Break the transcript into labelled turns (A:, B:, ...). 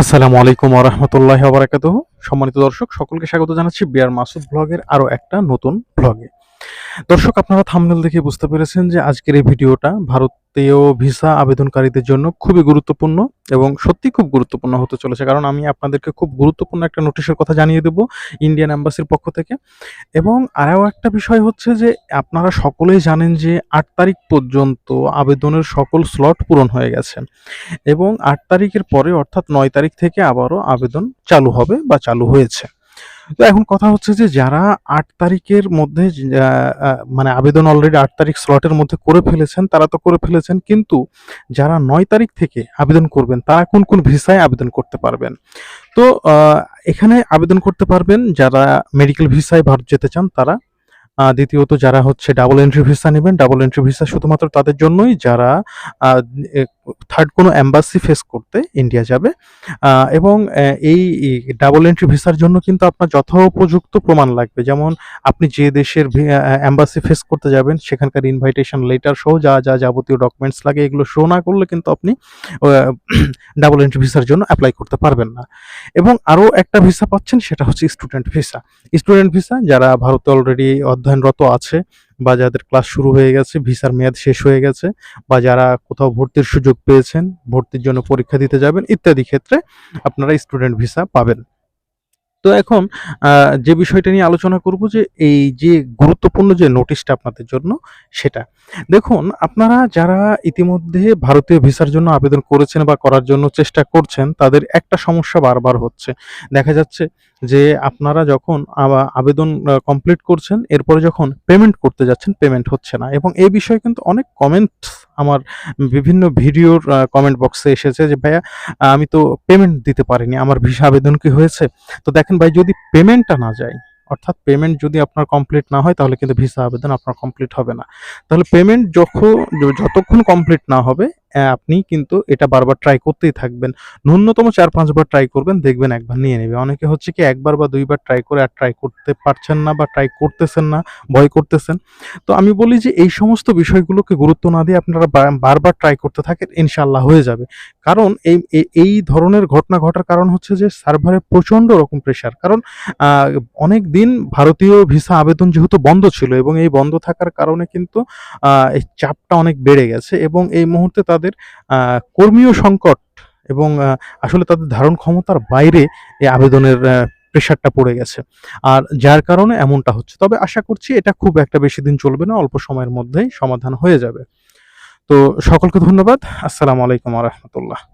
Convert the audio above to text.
A: আসসালামু আলাইকুম আরহামতুল্লাহ আবরাকাত সম্মানিত দর্শক, সকলকে স্বাগত জানাচ্ছি বিয়ার মাসুদ ব্লগের আরও একটা নতুন ব্লগে। দর্শক, আপনারা থামনেল দেখে বুঝতে পেরেছেন যে আজকের এই ভিডিওটা ভারতীয় ভিসা আবেদনকারীদের জন্য খুবই গুরুত্বপূর্ণ এবং সত্যি খুব গুরুত্বপূর্ণ হতে চলেছে। কারণ আমি আপনাদেরকে খুব গুরুত্বপূর্ণ একটা নোটিশের কথা জানিয়ে দেব ইন্ডিয়ান অ্যাম্বাসির পক্ষ থেকে। এবং আরও একটা বিষয় হচ্ছে যে আপনারা সকলেই জানেন যে আট তারিখ পর্যন্ত আবেদনের সকল স্লট পূরণ হয়ে গেছে এবং আট তারিখের পরে অর্থাৎ নয় তারিখ থেকে আবারও আবেদন চালু হবে বা চালু হয়েছে। তো এখন কথা হচ্ছে যে, যারা আট তারিখের মধ্যে মানে আবেদন অলরেডি আট তারিখ স্লটের মধ্যে করে ফেলেছেন, তারা তো করে ফেলেছেন, কিন্তু যারা নয় তারিখ থেকে আবেদন করবেন, তারা কোন কোন ভিসায় আবেদন করতে পারবেন? তো এখানে আবেদন করতে পারবেন যারা মেডিকেল ভিসায় ভারত যেতে চান তারা। দ্বিতীয়ত যারা হচ্ছে ডাবল এন্ট্রি ভিসা নেবেন ডাবল এন্ট্রি ভিসা শুধুমাত্র তাদের জন্যই, যারা থার্ড কোনো অ্যাম্বাসি ফেস করতে ইন্ডিয়া যাবে। এবং এই ডাবল এন্ট্রি ভিসার জন্য কিন্তু আপনার যথোপযুক্ত প্রমাণ লাগবে। যেমন, আপনি যে দেশের অ্যাম্বাসি ফেস করতে যাবেন, সেখানকার ইনভাইটেশন লেটার সহ যা যা যাবতীয় ডকুমেন্টস লাগে, এগুলো শো না করলে কিন্তু আপনি ডাবল এন্ট্রি ভিসার জন্য অ্যাপ্লাই করতে পারবেন না। এবং আরও একটা ভিসা পাচ্ছেন, সেটা হচ্ছে স্টুডেন্ট ভিসা স্টুডেন্ট ভিসা যারা ভারতে অলরেডি অধ্যয়নরত আছে বা যাদের ক্লাস শুরু হয়ে গেছে, ভিসার মেয়াদ শেষ হয়ে গেছে বা যারা কোথাও ভর্তির সুযোগ পেয়েছেন, ভর্তির জন্য পরীক্ষা দিতে যাবেন, ইত্যাদি ক্ষেত্রে আপনারা স্টুডেন্ট ভিসা পাবেন। তো এখন যে বিষয়টা নিয়ে আলোচনা করব যে এই যে গুরুত্বপূর্ণ যে নোটিশটা আপনাদের জন্য সেটা। দেখুন, আপনারা যারা ইতিমধ্যে ভারতীয় ভিসার জন্য আবেদন করেছেন বা করার জন্য চেষ্টা করছেন, তাদের একটা সমস্যা বারবার হচ্ছে। দেখা যাচ্ছে যে আপনারা যখন আবা- আবেদন কমপ্লিট করছেন, এরপরে যখন পেমেন্ট করতে যাচ্ছেন পেমেন্ট হচ্ছে না। এবং এই বিষয়ে কিন্তু অনেক কমেন্ট আমার বিভিন্ন ভিডিওর কমেন্ট বক্সে এসেছে যে, ভাইয়া, আমি তো পেমেন্ট দিতে পারিনি, আমার ভিসা আবেদন কি হয়েছে? তো দেখেন ভাই, যদি পেমেন্টটা না যায়, অর্থাৎ পেমেন্ট যদি আপনার কমপ্লিট না হয়, তাহলে কিন্তু ভিসা আবেদন আপনার কমপ্লিট হবে না। তাহলে পেমেন্ট যখন যতক্ষণ কমপ্লিট না হবে আপনি কিন্তু এটা বারবার ট্রাই করতেই থাকবেন। ন্যূনতম চার পাঁচবার ট্রাই করবেন, দেখবেন একবার নিয়ে নেবে। অনেকে হচ্ছে কি একবার বা দুইবার ট্রাই করে আর ট্রাই করতে পারছেন না বা ট্রাই করতেছেন না, ভয় করতেছেন। তো আমি বলি যে এই সমস্ত বিষয়গুলোকে গুরুত্ব না দিয়ে আপনারা বারবার ট্রাই করতে থাকেন ইনশাল্লাহ হয়ে যাবে। কারণ এই, এই- ধরনের ঘটনা ঘটার কারণ হচ্ছে যে সার্ভারে প্রচণ্ড রকম প্রেশার কারণ অনেক দিন ভারতীয় ভিসা আবেদন যেহেতু বন্ধ ছিল এবং এই বন্ধ থাকার কারণে কিন্তু এই চাপটা অনেক বেড়ে গেছে এবং এই মুহূর্তে তাদের আহ, কর্মীয় সংকট এবং আসলে তাদের ধারণ ক্ষমতার বাইরে এই আবেদনের প্রেশারটা পড়ে গেছে। আর যার কারণে এমনটা হচ্ছে। তবে আশা করছি এটা খুব একটা বেশি দিন চলবে না অল্প সময়ের মধ্যেই সমাধান হয়ে যাবে। তো সকলকে ধন্যবাদ। আসসালামু আলাইকুম রহমতুল্লাহ।